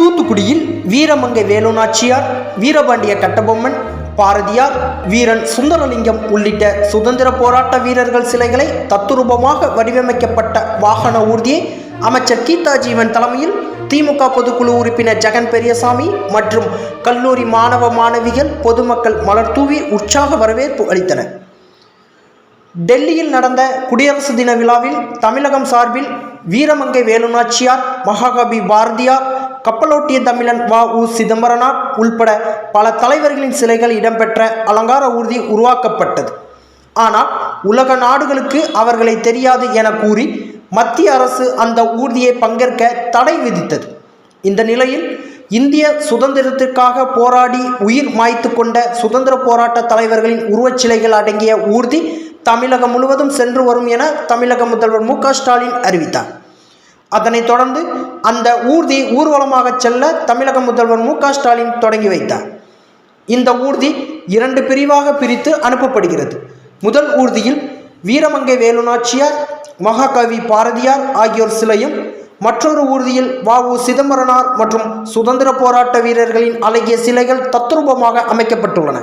தூத்துக்குடியில் வீரமங்கை வேலுநாச்சியார் வீரபாண்டிய கட்டபொம்மன் பாரதியார் வீரன் சுந்தரலிங்கம் உள்ளிட்ட சுதந்திர போராட்ட வீரர்கள் சிலைகளை தத்துரூபமாக வடிவமைக்கப்பட்ட வாகன ஊர்தியை அமைச்சர் கீதா ஜீவன் தலைமையில் திமுக பொதுக்குழு உறுப்பினர் ஜெகன் பெரியசாமி மற்றும் கல்லூரி மாணவ மாணவிகள் பொதுமக்கள் மலர் தூவி உற்சாக வரவேற்பு அளித்தனர். டெல்லியில் நடந்த குடியரசு தின விழாவில் தமிழகம் சார்பில் வீரமங்கை வேலுநாச்சியார் மகாகவி பாரதியார் கப்பலோட்டிய தமிழன் வ. உ. சிதம்பரனார் உள்பட பல தலைவர்களின் சிலைகள் இடம்பெற்ற அலங்கார ஊர்தி உருவாக்கப்பட்டது. ஆனால் உலக நாடுகளுக்கு அவர்களை தெரியாது என கூறி மத்திய அரசு அந்த ஊர்தியை பங்கேற்க தடை விதித்தது. இந்த நிலையில் இந்திய சுதந்திரத்திற்காக போராடி உயிர் மாய்த்து கொண்ட சுதந்திர போராட்ட தலைவர்களின் உருவச்சிலைகள் அடங்கிய ஊர்தி தமிழகம் முழுவதும் சென்று வரும் என தமிழக முதல்வர் மு. ஸ்டாலின் அறிவித்தார். அதனைத் தொடர்ந்து அந்த ஊர்தி ஊர்வலமாக செல்ல தமிழக முதல்வர் மு ஸ்டாலின் தொடங்கி வைத்தார். இந்த ஊர்தி இரண்டு பிரிவாக பிரித்து அனுப்பப்படுகிறது. முதல் ஊர்தியில் வீரமங்கை வேலுநாச்சியார் மகாகவி பாரதியார் ஆகியோர் சிலையும் மற்றொரு ஊர்தியில் வ உ சிதம்பரனார் மற்றும் சுதந்திர போராட்ட வீரர்களின் அழகிய சிலைகள் தத்ரூபமாக அமைக்கப்பட்டுள்ளன.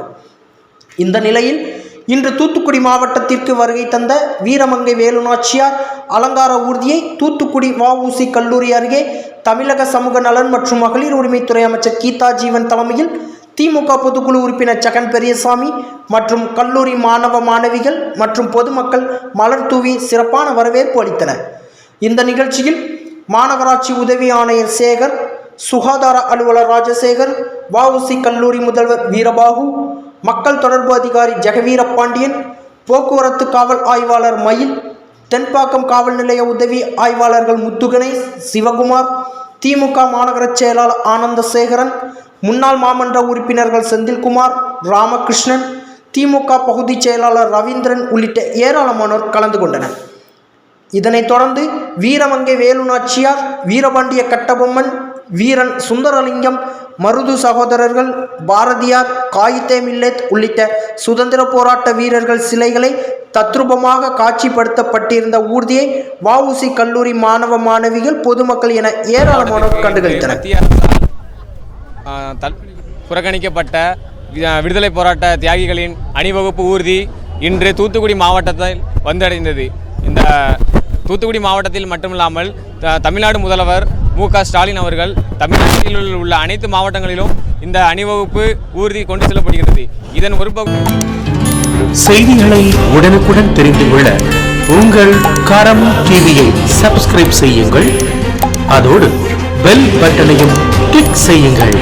இந்த நிலையில் இன்று தூத்துக்குடி மாவட்டத்திற்கு வருகை தந்த வீரமங்கை வேலுநாச்சியார் அலங்கார ஊர்தியை தூத்துக்குடி வஉசி கல்லூரி அருகே தமிழக சமூக நலன் மற்றும் மகளிர் உரிமைத்துறை அமைச்சர் கீதா ஜீவன் தலைமையில் திமுக பொதுக்குழு உறுப்பினர் ஜெகன் பெரியசாமி மற்றும் கல்லூரி மாணவ மாணவிகள் மற்றும் பொதுமக்கள் மலர் தூவி சிறப்பான வரவேற்பு அளித்தனர். இந்த நிகழ்ச்சியில் மாநகராட்சி உதவி ஆணையர் சேகர் சுகாதார அலுவலர் ராஜசேகர் வஉசி கல்லூரி முதல்வர் வீரபாகு மக்கள் தொடர்பு அதிகாரி ஜெகவீர பாண்டியன் போக்குவரத்து காவல் ஆய்வாளர் மயில் தென்பாக்கம் காவல் நிலைய உதவி ஆய்வாளர்கள் முத்துகணேஷ் சிவகுமார் திமுக மாநகர செயலாளர் ஆனந்தசேகரன் முன்னாள் மாமன்ற உறுப்பினர்கள் செந்தில்குமார் ராமகிருஷ்ணன் திமுக பகுதிச் செயலாளர் ரவீந்திரன் உள்ளிட்ட ஏராளமானோர் கலந்து கொண்டனர். இதனைத் தொடர்ந்து வீரமங்கை வேலுநாச்சியார் வீரபாண்டிய கட்டபொம்மன் வீரன் சுந்தரலிங்கம் மருது சகோதரர்கள் பாரதியார் காயித்தே மில்லத் உள்ளிட்ட சுதந்திர போராட்ட வீரர்கள் சிலைகளை தத்ரூபமாக காட்சிப்படுத்தப்பட்டிருந்த ஊர்தியை வஉசி கல்லூரி மாணவ மாணவிகள் பொதுமக்கள் என ஏராளமானோர் கண்டுகளித்தனர். புறக்கணிக்கப்பட்ட விடுதலை போராட்ட தியாகிகளின் அணிவகுப்பு ஊர்தி இன்று தூத்துக்குடி மாவட்டத்தில் வந்தடைந்தது. இந்த தூத்துக்குடி மாவட்டத்தில் மட்டுமில்லாமல் த- தமிழ்நாடு முதல்வர் மு க ஸ்டாலின் அவர்கள் தமிழ்நாட்டில் உள்ள அனைத்து மாவட்டங்களிலும் இந்த அணிவகுப்பு ஊர்தி கொண்டு செல்லப்படுகிறது. இதன் ஒரு பகுதி செய்திகளை உடனுக்குடன் தெரிந்து கொள்ள உங்கள் கரம் டிவியை சப்ஸ்கிரைப் செய்யுங்கள். அதோடு பெல் பட்டனையும் கிளிக் செய்யுங்கள்.